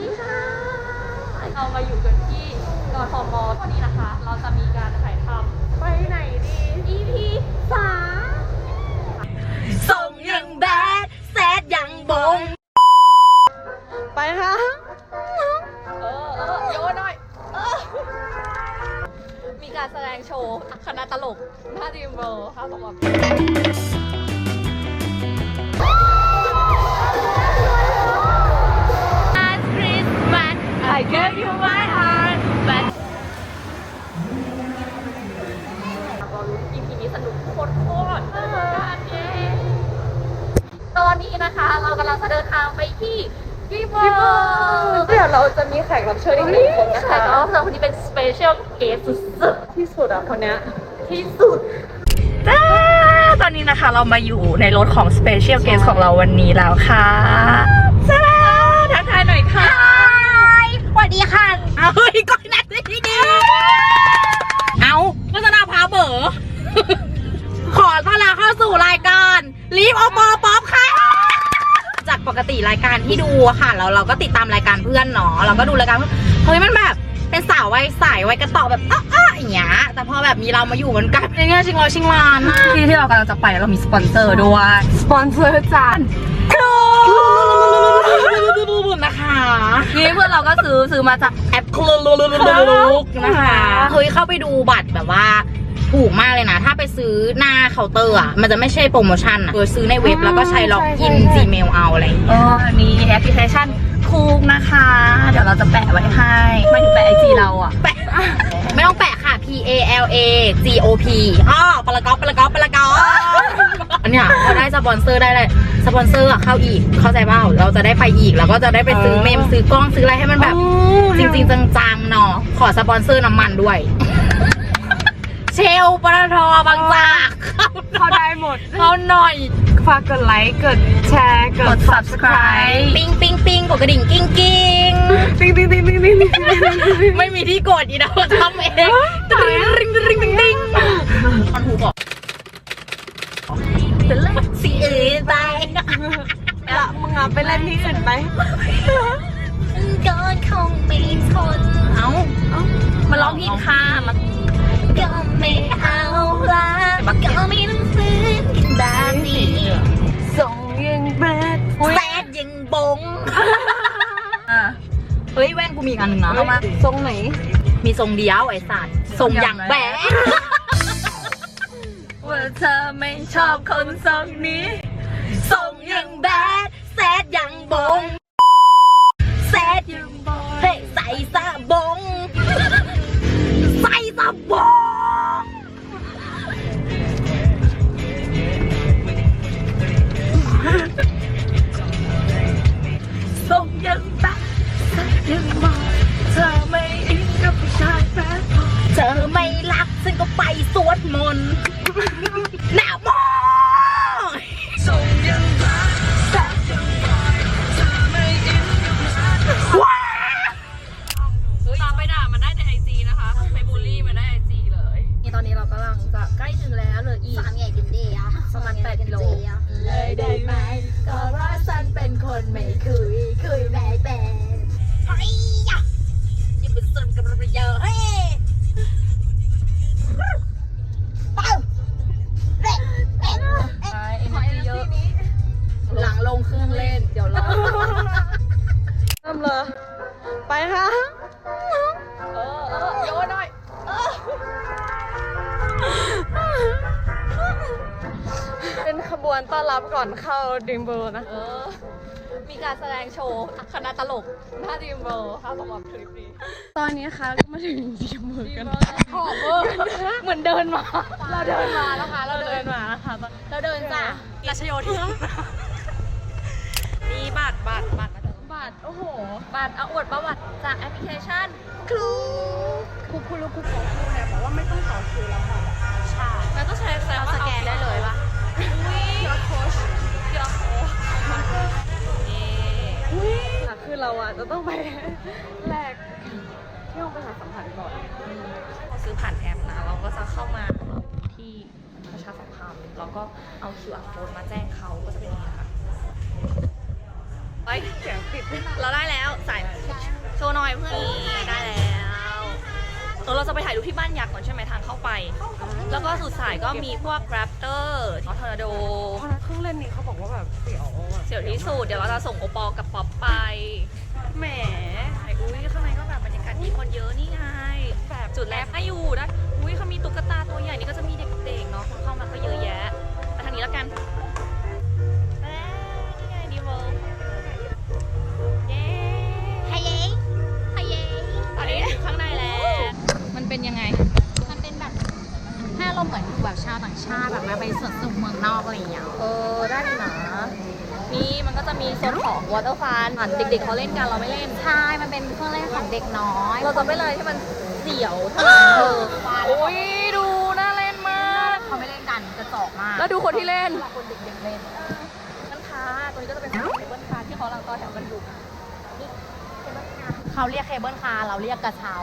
ดีค่ะ เรามาอยู่กันที่กทมวันนี้นะคะ เราจะมีการถ่ายทำไปไหนดี EP สามส่งยังแบดแซดยังบง ไปค่ะ เออเออโยนหน่อยเออมีการแสดงโชว์ คณะตลกหน้าดีมเบอร์ค่ะสำหรับ ดินทางไปที่พี่เบอร์เดี๋ยวเราจะมีแขกรับเชิญอีกหนึ่งคนนะคะแขกรับเชิญคนนี้เป็น special guest สุดๆที่สุดอะคนเนี้ยที่สุด จ้าตอนนี้นะคะเรามาอยู่ในรถของ Special Guest ของเราวันนี้แล้วค่ะ ที่ดูอะค่ะแล้วเราก็ติดตามรายการเพื่อนเนาะเราก็ดูรายการเพื่อนเฮ้ยมันแบบเป็นสาววัยใสวัยกระต่อแบบอ้าๆอย่างเงี้ยแต่พอแบบมีเรามาอยู่มันกลายเป็นอย่างเงี้ยชิงร้อยชิงล้านอะที่ที่เรากำลังจะไปเรามีสปอนเซอร์ด้วยสปอนเซอร์จานครูนะคะนี่เพื่อนเราก็ซื้อซื้อมาจากแอปคลูนะคะเฮ้ยเข้าไปดูบัตรแบบว่า ถูกมากเลยนะ ถ้าไปซื้อหน้าเคาน์เตอร์อะ มันจะไม่ใช่โปรโมชั่นอะคือซื้อในเว็บแล้วก็ใช้ล็อกอิน Gmail เอาอะไรอย่างเงี้ยอ๋อมีแอปพลิเคชันคูกนะคะ เดี๋ยวเราจะแปะไว้ให้ไม่ถึงแปะไอจีเราอะแปะ ไม่ต้องแปะค่ะ P A L A G O P อ๋อปะละก๊อปปะละก๊อปปะละก๊อปอันเนี้ยพอได้สปอนเซอร์ได้เลยสปอนเซอร์อะเข้าอีก เข้าใจเปล่าเราจะได้ไปอีก แล้วก็จะได้ไปซื้อเมมซื้อกล้องซื้ออะไรให้มันแบบ จริงๆจังๆเนาะขอสปอนเซอร์น้ำมันด้วยเช ลปตทบางจากเขาได้หมด เขาหน่อย ฝากกดไลค์ กดแชร์ กด subscribe ปิ้งปิ้งปิ้งกดกระดิ่งกิ้งกิ้งติ๊งติ๊งติ๊งติ๊งติ๊งติ๊งไม่มีที่กดอีเราทำเองตริงริงริงริงริงคอนหูบอกเป็นเล่นสีอื่นไปละมึงอะไปเล่นที่อื่นไหมก็คงไม่ทนเอ้ามาร้องผิดค่ะมา ก็ไม่เอาละก็ไม่ต้องซื้อกันแบบนี้ ส่งยังแบดแซดยังบงเฮ้ยแว่นกูมีอีกอันหนึ่งนะเอามา ทรงไหน มีทรงเดียวไอ้สัตว์ทรงอย่างแบดว่าเธอไม่ชอบคนทรงนี้ ทรงอย่างแบดแซดอย่างบง ไปค่ะ เออเออโยนหน่อยเออเป็นขบวนต้อนรับก่อนเข้าดิมเบอร์นะเออ มีการแสดงโชว์คณะตลกหน้าดิมเบอร์ค่ะสำหรับทริปนี้ตอนนี้ค่ะก็มาถึงดิมเบอร์กันขอบเบอร์เหมือนเดินมา เราเดินมานะคะเราเดินมานะคะเราเดินจ้ะราชโยธินนี่บัตรบัตรบัตร บัตร โอ้โห บัตรเอาอวดประวัติจากแอปพลิเคชันครูครูครูรู้ครูของครูเนี่ยบอกว่าไม่ต้องต่อคิวแล้วค่ะใช่แล้วก็ใช้แซเราว่าสแกนได้เลยปะอุ้ยยอดโค้ชยอดโค้ชนี่ค่ะคือเราอะจะต้องไปแลกที่ห้องประชาสัมพันธ์ก่อนพอซื้อผ่านแอปนะ เราก็จะเข้ามาที่ประชาสัมพันธ์แล้วก็เอา QR code มาแจ้งเขาก็จะเป็นอย่างนี้ค่ะ เียเราได้แล้วใส่โชว์น้อยเพื่อนีได้แล้วเราจะไปถ่ายรูปที่บ้านยักษ์ก่อนใช่ไหมทางเข้าไป แล้วก็สุดสายก็มีพวกแรปเตอร์ทอร์นาโด เครื่องเล่นนี้เขาบอกว่าแบบเสียวเสียวที่สุด เดี๋ยวเราจะส่งโอปอกับป๊อปไป แหมอุ้ยข้างในก็แบบบรรยากาศดีคนเยอะนี่ไง แบบจุดแรกให้อยู่นะ อุ้ยเขามีตุ๊กตาตัวใหญ่นี่ก็จะมีเด็กๆเนาะคนเข้ามาก็เยอะแยะไปทางนี้แล้วกัน แบบชาวต่างชาติแบบมาไปสวนสนุกเมืองนอกอะไรอย่างเงี้ยเออได้ดีนะนี่มันก็จะมีโซนของวอเตอร์ฟานเด็กๆเขาเล่นกันเราไม่เล่น ใช่ มันเป็นเครื่องเล่นของเด็กน้อยเราจะไม่เลยที่มันเสียวเท่านั้นเอออุ้ยดูน่าเล่นมากเขาไม่เล่นกันกระจอกมากแล้วดูคนที่เล่นคนเด็กๆเล่นร้านค้าตรงนี้ก็จะเป็นของเคเบิลคาร์ที่เขากำลังต่อแถวกันอยู่เขาเรียกเคเบิลคาร์เราเรียกกระเช้า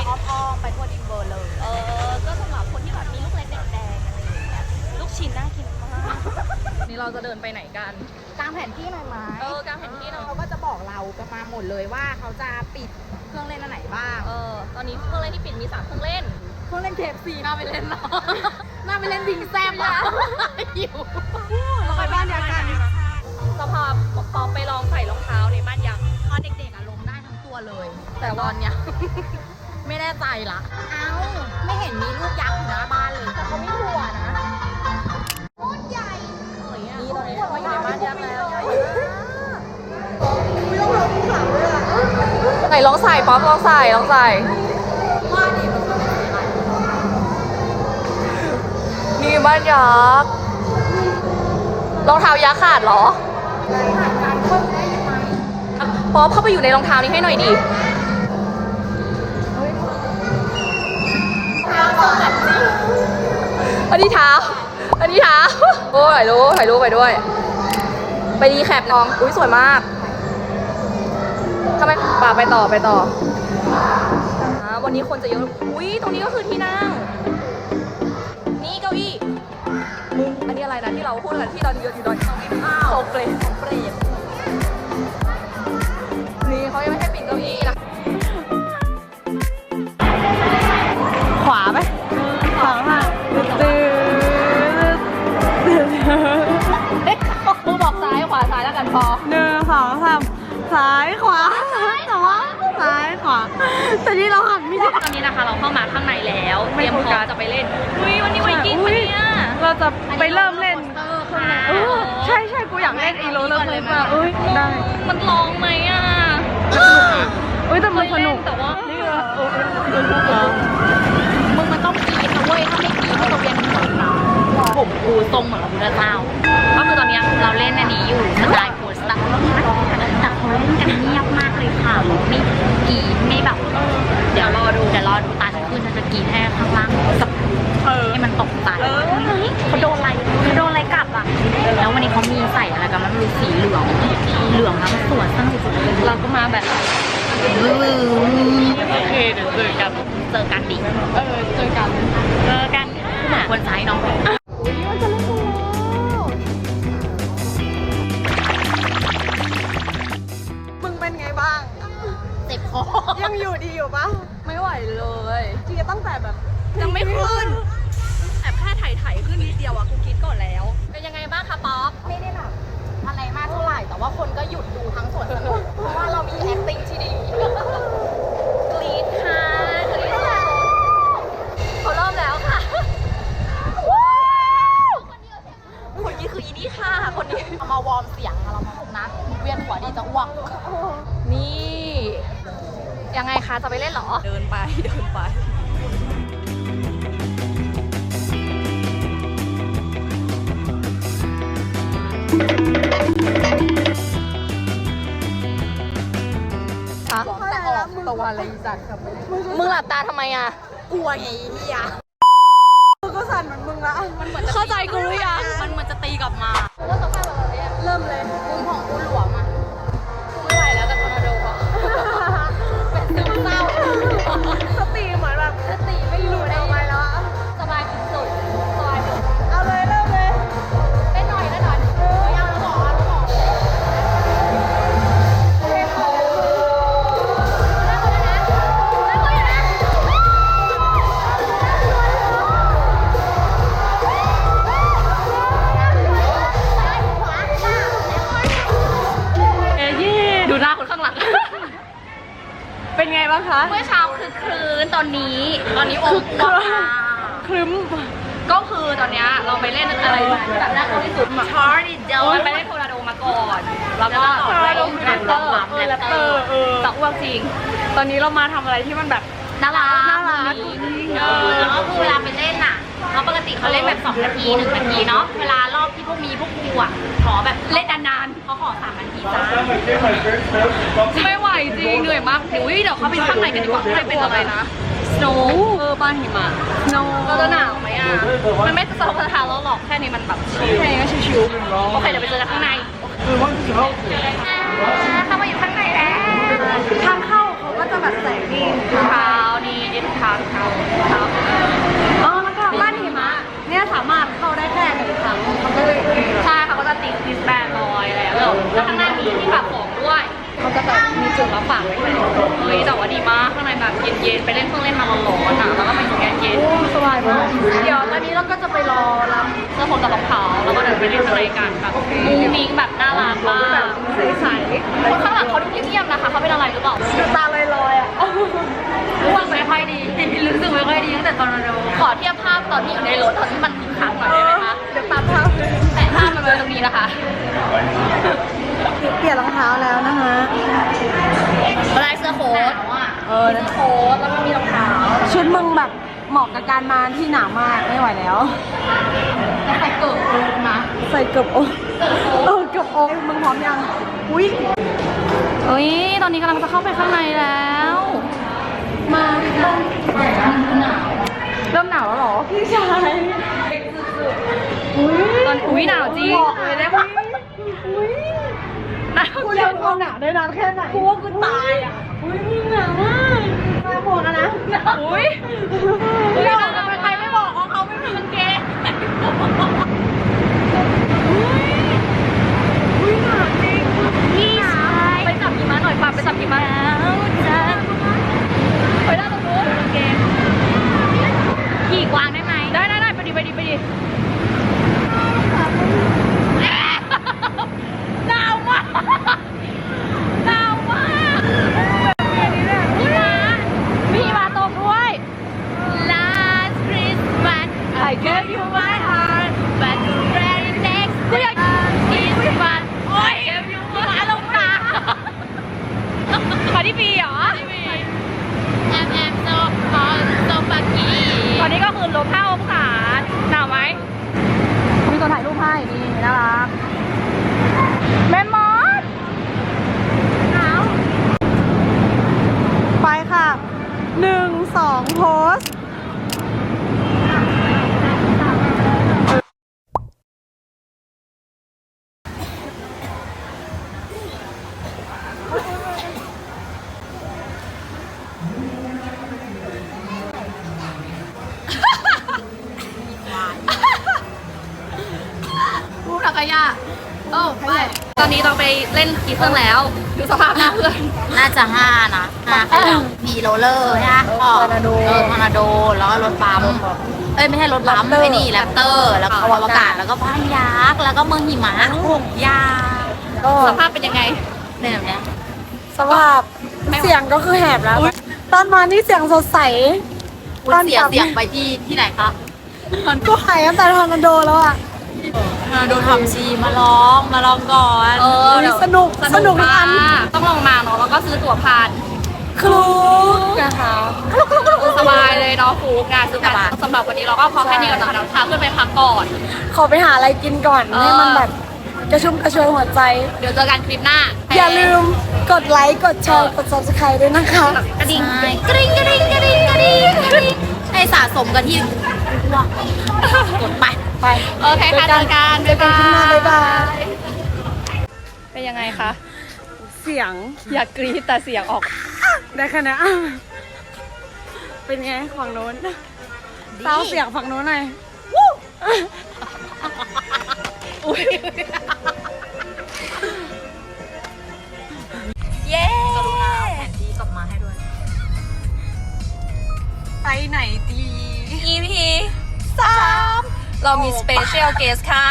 นี่อ้อมๆไปทั่วดินเบอร์เลย เออ ก็สำหรับคนที่แบบมีลูกเล็กแดงๆอะไรอย่างเงี้ย ลูกชิ้นน่ากินมาก นี่เราจะเดินไปไหนกันกลางแผนที่หน่อยไหมเออกลางแผนที่เนาะ เขาก็จะบอกเราประมาณหมดเลยว่าเขาจะปิดเครื่องเล่นอันไหนบ้าง เออ ตอนนี้เครื่องเล่นที่ปิดมีสามเครื่องเล่น เครื่องเล่นเคฟซีน่าไปเล่นเนาะน่าไปเล่นวิงแซมอะหิวเราไปบ้านยักษ์กันจะพาปอไปลองใส่รองเท้าในบ้านยักษ์ตอนเด็กๆอะลงได้ทั้งตัวเลย แต่ตว่าอนเนี้ย ไม่แน่ใจละเอ้า ไม่เห็นมีลูกยักษ์อยู่หน้าบ้านเลยแต่เขาไม่หัวนะโคตรใหญ่นี่ตอนนี้เราอยู่ในบ้านยักษ์แล้วไหนลองใส่ป๊อปลองใส่ลองใส่ว่าดิมันก็ไม่ใช่นี่บ้านยักษ์รองเท้ายักษ์ขาดเหรอป๊อปเข้าไปอยู่ในรองเท้านี้ให้หน่อยดิ อันนี้เท้า อันนี้เท้า โอ้ยถ่ายรูปถ่ายรูปไปด้วย ไปดีแคปน้อง อุ้ยสวยมากทำไมป่าไปต่อไปต่ออวันนี้คนจะเยอะ อุ้ยตรงนี้ก็คือที่นั่ง นี่เก้าอี้ อันนี้อะไรนะที่เราพูดกันที่เราอยู่อยู่ตอนโซเฟรมเปรต แต่ที่เราหันไม่ได้ตอนนี้นะคะเราเข้ามาข้างในแล้วเตไม่รียมโฟพร้กัอมสจะไปเล่นอุ้ยวันนี้ไวกิ้งอุ๊ปะยเนี่ยเราจะไปเริ่มเล่นเออค่ะเออใช่ใช่กูอยากเล่นไอ้โรลเลอร์โคสเตอร์เอ้ยได้มันลองไหมอะเอ้ยแต่มันสนุกแต่ว่านี่เหรอโอ้ยสนุกเหรอมึงมันต้องกรีดนะเว้ยถ้าไม่กรีดก็จะเวียนหัวนะผมกูทรงเหมือนพระพุทธเจ้าก็คือตอนเนี้ยเราเล่นอันนี้อยู่สไตล์โคสต์แต่เขาเล่นกันเงียบมาก เลยค่ะไม่กรีดไม่แบบเดี๋ยวรอดูเดี๋ยวรอดูตาจะขึ้นฉันจะกรีดให้ข้างล่างสักเออ ให้มันตกใจเออเขาโดนอะไรเขาโดนอะไรกลับอะแล้ววันนี้เขามีใส่อะไรกันมันมีสีเหลืองเหลืองแล้วมันสวยสนุกสุดเลยเราก็มาแบบโอเคเดี๋ยวเจอกันเจอกันดิเออเจอกันเจอกันค่ะควรใช้น้อง ยังอยู่ดีอยู่ปะไม่ไหวเลยจริงๆตั้งแต่แบบยังไม่ขึ้นแอบแค่ไถ่ไถ่ขึ้นนิดเดียวอะกูคิดก่อนแล้ว เป็นยังไงบ้างคะป๊อปไม่ได้แบบอะไรมากเท่าไหร่แต่ว่าคนก็หยุดดูทั้งสวนสนุกเพราะว่าเรามี acting ที่ดี ฮะแต่ออกตัวอะไรจัดครับมึงหลับตาทำไมอะ กลัวไงเฮียกูก็สั่นเหมือนมึงละมันเหมือนจะเข้าใจกูหรือยังมันเหมือนจะตีกลับมาว่าสภาพแบบนี้เริ่มเลยมึงของ อนนี้ตอนนี้โอ้โหครึ้ม ก็คือตอนเนี้ยเราไปเล่นอะไรแบบน่ากลัวที่สุดมาชาร์ดิเดลเราไปเล่นโทนาโดมาก่อน แล้วก็แล้วก็ไปต่อไปแรปเตอร์เออแรปเตอร์เออจะอ้วกจริง ตอนนี้เรามาทำอะไรที่มันแบบน่ารักน่ารักเออแล้วก็คือเวลาไปเล่นน่ะเขาปกติเขาเล่นแบบ2นาที1นาทีเนาะ เวลารอบที่พวกมีพวกกูอะขอแบบเล่นนานๆเขาขอ3นาทีจ้าไม่ไหวจริงเหนื่อยมากเดี๋ยวเดี๋ยวเขาไปข้างในกันดีกว่าข้างในเป็นอะไรนะ snow เออบ้านหิมะ snow เราจะหนาวไหมอะ มันไม่สะทกสะท้านเราหรอกแค่นี้มันแบบแค่นี้ก็ชิวโอเคเดี๋ยวไปเจอกันข้างในเข้ามาอยู่ข้างในแล้วๆทางเข้า เย็นๆไปเล่นเครื่องเล่นมาร้อนๆอะแล้วก็มาอยู่เย็นๆสบายมากเดี๋ยวตอนนี้เราก็จะไปรอรับเสื้อผงกับรองเท้าแล้วก็เดินไปเล่นอะไรกันแบบมุ้งมิ้งแบบน่ารักมากแบบใสคนข้างหลังเขาดูเงียบๆนะคะเขาเป็นอะไรหรือเปล่าๆตาล เออเสื้อโค้ทแล้วก็มีรองเท้าชุดมึงแบบเหมาะกับการมาที่หนาวมากไม่ไหวแล้ว แล้วใส่เกิดโค้ทนะใส่เกือบอกเออเกือบอกมึงพร้อมยังอุ้ยเฮ้ย ตอนนี้กำลังจะเข้าไปข้างในแล้ว มาค่ะเริ่มหนาวแล้วเหรอ พี่ชายอุ้ยตอนอุ้ยหนาวจริงบอกเลยได้ปะ อุ้ยหนาวกูจเรีริยงนความหนาวได้นานแค่ไหน กูว่ากูตายอะ อุ้ยมึงเหนาวมากมาบอกกันะอุ้ยอุ้ยหนาใครไม่บอกของเขาไม่มีกางเกงอุ้ยหนาวจริงพี่ชายไปจับหิมะหน่อยป่ะไปจับหิมะไปได้ตรงนู้นกางเกง ขี่กวางได้ไหม ได้ได้ได้ไปดิไปดิไปดิหนาวมากหนาวมากพี่มาพี่มาตกด้วย Last Christmas I gave you my heart but the very next กูอยาก Christmas โอ้ยพี่มาลงตาขอที่ปีเหรอ I'm I'm so hot so fucky ตอนนี้ก็คือลบห้าองศาหนาวไหม มีคนถ่ายรูปให้นี่น่ารัก แม่มอส หนาว ไปค่ะ หนึ่งสองโพส พูดทักกะ ยะเออไป ตอนนี้เราไปเล่นกี่เครื่องแล้ว ดูสภาพหน้าเพื่อน น่าจะห้านะห้าเครื่องมีโรลเลอร์ใช่ไหมอ๋อทอร์นาโดเออทอร์นาโด แล้วก็รถบัมป์เอ้ยไม่ใช่รถบัมป์ Raptor ไอ้นี่แรปเตอร์ แล้วก็อวกาศ แล้วก็บ้านยักษ์ แล้วก็เมืองหิมะหกอยางก็สภาพเป็นยังไงเนี่ยแบบเนี้ยสภาพเสียงก็คือแหบแล้ว ตอนมานี่เสียงสดใสคุณเสียเสียงไปที่ที่ไหนคะก็หายตั้งแต่ทอร์นาโดแล้วอะ ทอร์นาโดทำซีมาลองมาลองก่อนเออเฮ้ยสนุกสนุกทุกอัน มากต้องลองมาเนาะแล้วก็ซื้อตั๋วผ่านครูนะคะสบายเลยเนาะฟูกงานซื้อผ่านสำหรับวันนี้เราก็พอแค่นี้ก่อนนะเดี๋ยวพาเพื่อนไปพักก่อน ขอไปหาอะไรกินก่อนเออ ให้มันแบบกระชุ่มกระชวยหัวใจ เดี๋ยวเจอกันคลิปหน้าอย่าลืมกดไลค์กดแชร์กด subscribe ด้วยนะคะ กระดิ่งใช่กริ๊งกริ๊งกริ๊งกริ๊งกริ๊งให้สะสมกันที่ว้าวกดไป ไปโอเคค่ะเจอกันเจอกันคลิปหน้าบ๊ายบายเป็นยังไงคะ เสียงอยากกรี๊ดแต่เสียงออก ได้ขนาดเป็นไงฝั่งโน้นเต้าเสียงฝั่งโน้นหน่อยอุ้ยเย้กรุณาเอาแผนที่กลับมาให้ด้วย ไปไหนดี EP สาม เรามีสเปเชียลเกสค่ะ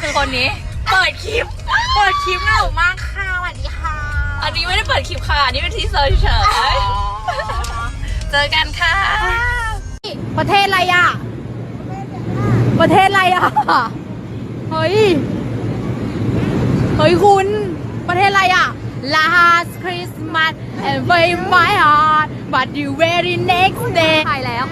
คือคนนี้ เปิดคลิป เปิดคลิปหนูมากค่ะสวัสดีค่ะอันนี้ไม่ได้เปิดคลิปค่ะ อันนี้เป็นทีเซอร์เฉยๆเจอกันค่ะ ประเทศอะไรอะ ประเทศอะไรอะ เฮ้ย เฮ้ยคุณ ประเทศอะไรอะ Last Christmas and break my heart but you very next day ถ่ายแล้ว